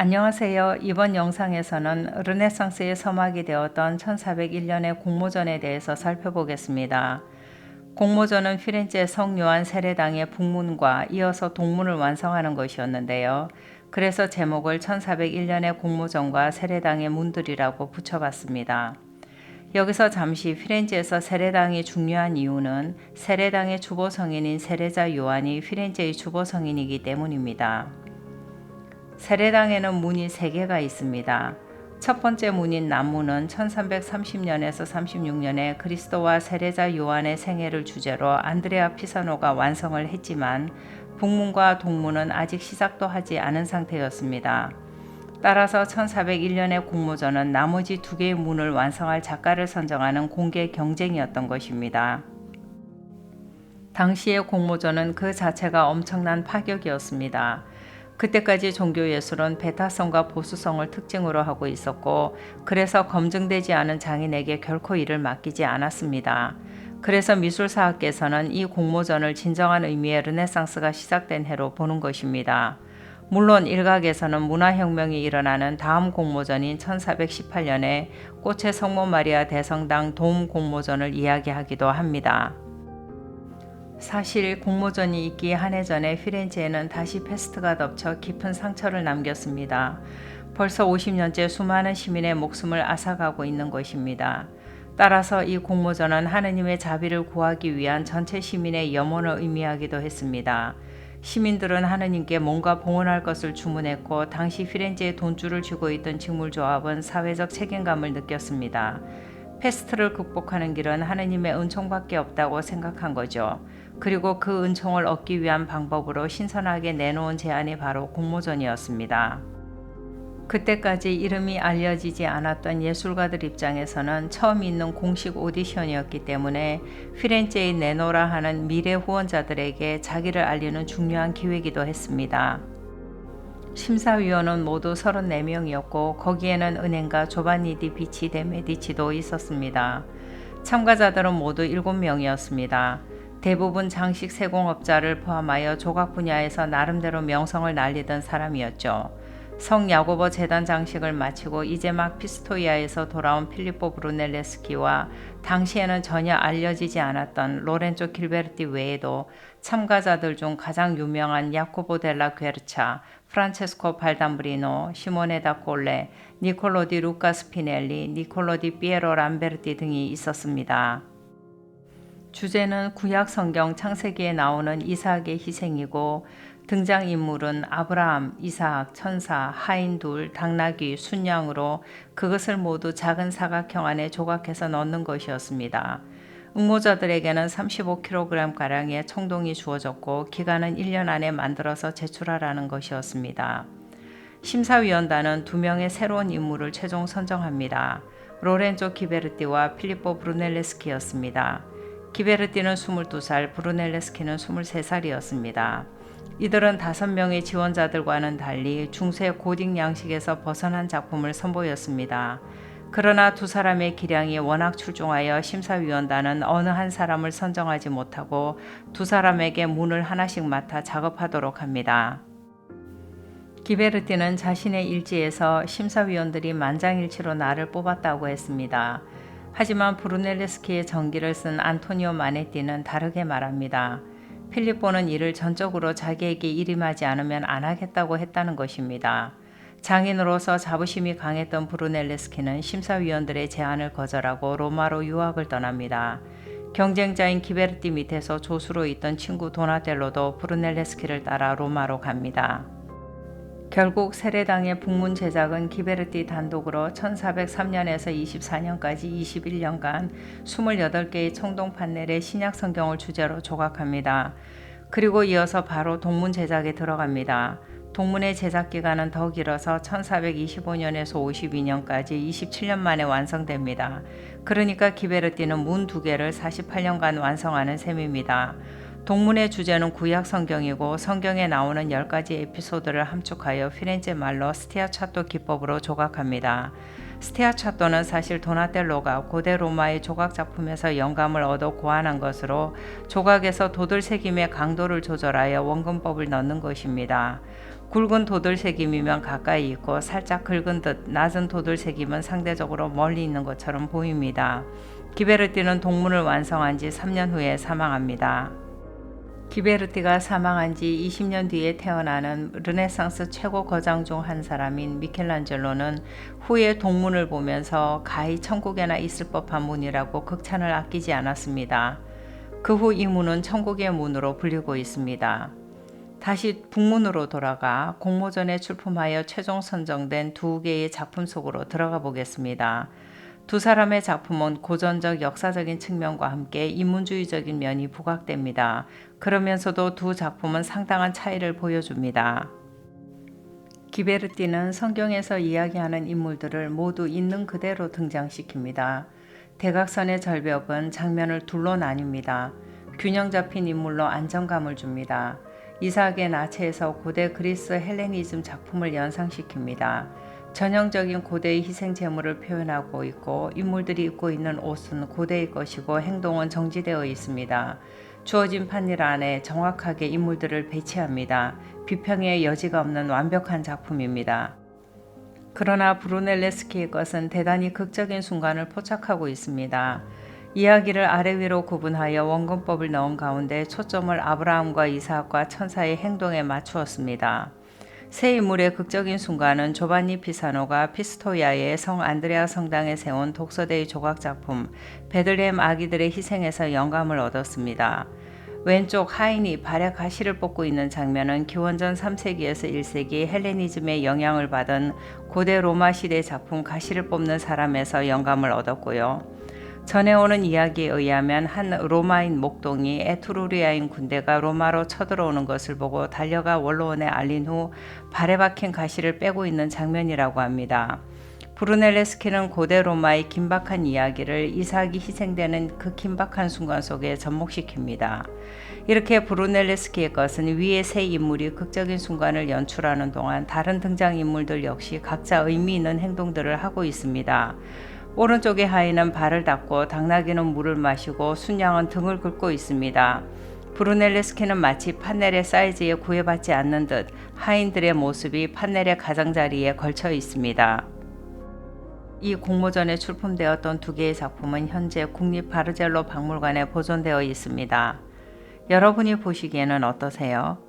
안녕하세요. 이번 영상에서는 르네상스의 서막이 되었던 1401년의 공모전에 대해서 살펴보겠습니다. 공모전은 피렌체 성 요한 세례당의 북문과 이어서 동문을 완성하는 것이었는데요. 그래서 제목을 1401년의 공모전과 세례당의 문들이라고 붙여봤습니다. 여기서 잠시 피렌체에서 세례당이 중요한 이유는 세례당의 주보 성인인 세례자 요한이 피렌체의 주보 성인이기 때문입니다. 세례당에는 문이 3개가 있습니다. 첫 번째 문인 남문은 1330년에서 36년에 그리스도와 세례자 요한의 생애를 주제로 안드레아 피사노가 완성을 했지만 북문과 동문은 아직 시작도 하지 않은 상태였습니다. 따라서 1401년의 공모전은 나머지 두 개의 문을 완성할 작가를 선정하는 공개 경쟁이었던 것입니다. 당시의 공모전은 그 자체가 엄청난 파격이었습니다. 그때까지 종교 예술은 배타성과 보수성을 특징으로 하고 있었고 그래서 검증되지 않은 장인에게 결코 일을 맡기지 않았습니다. 그래서 미술사학계에서는 이 공모전을 진정한 의미의 르네상스가 시작된 해로 보는 것입니다. 물론 일각에서는 문화혁명이 일어나는 다음 공모전인 1418년에 꽃의 성모 마리아 대성당 도움 공모전을 이야기하기도 합니다. 사실 공모전이 있기 한해 전에 피렌체에는 다시 페스트가 덮쳐 깊은 상처를 남겼습니다. 벌써 50년째 수많은 시민의 목숨을 앗아가고 있는 것입니다. 따라서 이 공모전은 하느님의 자비를 구하기 위한 전체 시민의 염원을 의미하기도 했습니다. 시민들은 하느님께 뭔가 봉헌할 것을 주문했고 당시 피렌체의 돈줄을 쥐고 있던 직물조합은 사회적 책임감을 느꼈습니다. 패스트를 극복하는 길은 하느님의 은총밖에 없다고 생각한 거죠. 그리고 그 은총을 얻기 위한 방법으로 신선하게 내놓은 제안이 바로 공모전이었습니다. 그때까지 이름이 알려지지 않았던 예술가들 입장에서는 처음 있는 공식 오디션이었기 때문에 피렌체의 내노라 하는 미래 후원자들에게 자기를 알리는 중요한 기회이기도 했습니다. 심사위원은 모두 34명이었고 거기에는 은행가 조바니 디 비치 데 메디치도 있었습니다. 참가자들은 모두 7명이었습니다. 대부분 장식 세공업자를 포함하여 조각 분야에서 나름대로 명성을 날리던 사람이었죠. 성 야고보 재단 장식을 마치고 이제 막 피스토이아에서 돌아온 필리포 브루넬레스키와 당시에는 전혀 알려지지 않았던 로렌조 길베르티 외에도 참가자들 중 가장 유명한 야코보 델라 괴르차, 프란체스코 발담브리노, 시모네 다 콜레, 니콜로 디 루카 스피넬리, 니콜로 디 피에로 람베르티 등이 있었습니다. 주제는 구약 성경 창세기에 나오는 이삭의 희생이고 등장인물은 아브라함, 이삭, 천사, 하인 둘, 당나귀, 순양으로 그것을 모두 작은 사각형 안에 조각해서 넣는 것이었습니다. 응모자들에게는 35kg가량의 청동이 주어졌고 기간은 1년 안에 만들어서 제출하라는 것이었습니다. 심사위원단은 두 명의 새로운 인물을 최종 선정합니다. 로렌조 키베르티와 필리포 브루넬레스키였습니다. 기베르티는 22살, 브루넬레스키는 23살이었습니다. 이들은 다섯 명의 지원자들과는 달리 중세 고딕 양식에서 벗어난 작품을 선보였습니다. 그러나 두 사람의 기량이 워낙 출중하여 심사위원단은 어느 한 사람을 선정하지 못하고 두 사람에게 문을 하나씩 맡아 작업하도록 합니다. 기베르티는 자신의 일지에서 심사위원들이 만장일치로 나를 뽑았다고 했습니다. 하지만 브루넬레스키의 전기를 쓴 안토니오 마네티는 다르게 말합니다. 필리포는 이를 전적으로 자기에게 일임하지 않으면 안 하겠다고 했다는 것입니다. 장인으로서 자부심이 강했던 브루넬레스키는 심사위원들의 제안을 거절하고 로마로 유학을 떠납니다. 경쟁자인 기베르티 밑에서 조수로 있던 친구 도나텔로도 브루넬레스키를 따라 로마로 갑니다. 결국 세례당의 북문 제작은 기베르티 단독으로 1403년에서 24년까지 21년간 28개의 청동 판넬의 신약 성경을 주제로 조각합니다. 그리고 이어서 바로 동문 제작에 들어갑니다. 동문의 제작 기간은 더 길어서 1425년에서 52년까지 27년 만에 완성됩니다. 그러니까 기베르티는 문 두 개를 48년간 완성하는 셈입니다. 동문의 주제는 구약 성경이고 성경에 나오는 10가지 에피소드를 함축하여 피렌체 말로 스티아차토 기법으로 조각합니다. 스티아차토는 사실 도나텔로가 고대 로마의 조각 작품에서 영감을 얻어 고안한 것으로 조각에서 도들새김의 강도를 조절하여 원근법을 넣는 것입니다. 굵은 도들새김이면 가까이 있고 살짝 긁은 듯 낮은 도들새김은 상대적으로 멀리 있는 것처럼 보입니다. 기베르티는 동문을 완성한 지 3년 후에 사망합니다. 기베르티가 사망한 지 20년 뒤에 태어나는 르네상스 최고 거장 중 한 사람인 미켈란젤로는 후에 동문을 보면서 가히 천국에나 있을 법한 문이라고 극찬을 아끼지 않았습니다. 그 후 이 문은 천국의 문으로 불리고 있습니다. 다시 북문으로 돌아가 공모전에 출품하여 최종 선정된 두 개의 작품 속으로 들어가 보겠습니다. 두 사람의 작품은 고전적 역사적인 측면과 함께 인문주의적인 면이 부각됩니다. 그러면서도 두 작품은 상당한 차이를 보여줍니다. 기베르티는 성경에서 이야기하는 인물들을 모두 있는 그대로 등장시킵니다. 대각선의 절벽은 장면을 둘로 나뉩니다. 균형 잡힌 인물로 안정감을 줍니다. 이삭의 나체에서 고대 그리스 헬레니즘 작품을 연상시킵니다. 전형적인 고대의 희생 제물을 표현하고 있고 인물들이 입고 있는 옷은 고대의 것이고 행동은 정지되어 있습니다. 주어진 판일 안에 정확하게 인물들을 배치합니다. 비평의 여지가 없는 완벽한 작품입니다. 그러나 브루넬레스키의 것은 대단히 극적인 순간을 포착하고 있습니다. 이야기를 아래 위로 구분하여 원근법을 넣은 가운데 초점을 아브라함과 이삭과 천사의 행동에 맞추었습니다. 새 인물의 극적인 순간은 조반니 피사노가 피스토야의 성 안드레아 성당에 세운 독서대의 조각 작품 베들레헴 아기들의 희생에서 영감을 얻었습니다. 왼쪽 하인이 발에 가시를 뽑고 있는 장면은 기원전 3세기에서 1세기 헬레니즘의 영향을 받은 고대 로마 시대 작품 가시를 뽑는 사람에서 영감을 얻었고요. 전해오는 이야기에 의하면 한 로마인 목동이 에트루리아인 군대가 로마로 쳐들어오는 것을 보고 달려가 원로원에 알린 후 발에 박힌 가시를 빼고 있는 장면이라고 합니다. 브루넬레스키는 고대 로마의 긴박한 이야기를 이삭이 희생되는 그 긴박한 순간 속에 접목시킵니다. 이렇게 브루넬레스키의 것은 위의 세 인물이 극적인 순간을 연출하는 동안 다른 등장인물들 역시 각자 의미 있는 행동들을 하고 있습니다. 오른쪽의 하인은 발을 닦고 당나귀는 물을 마시고 순양은 등을 긁고 있습니다. 브루넬레스키는 마치 판넬의 사이즈에 구애받지 않는 듯 하인들의 모습이 판넬의 가장자리에 걸쳐 있습니다. 이 공모전에 출품되었던 두 개의 작품은 현재 국립 바르젤로 박물관에 보존되어 있습니다. 여러분이 보시기에는 어떠세요?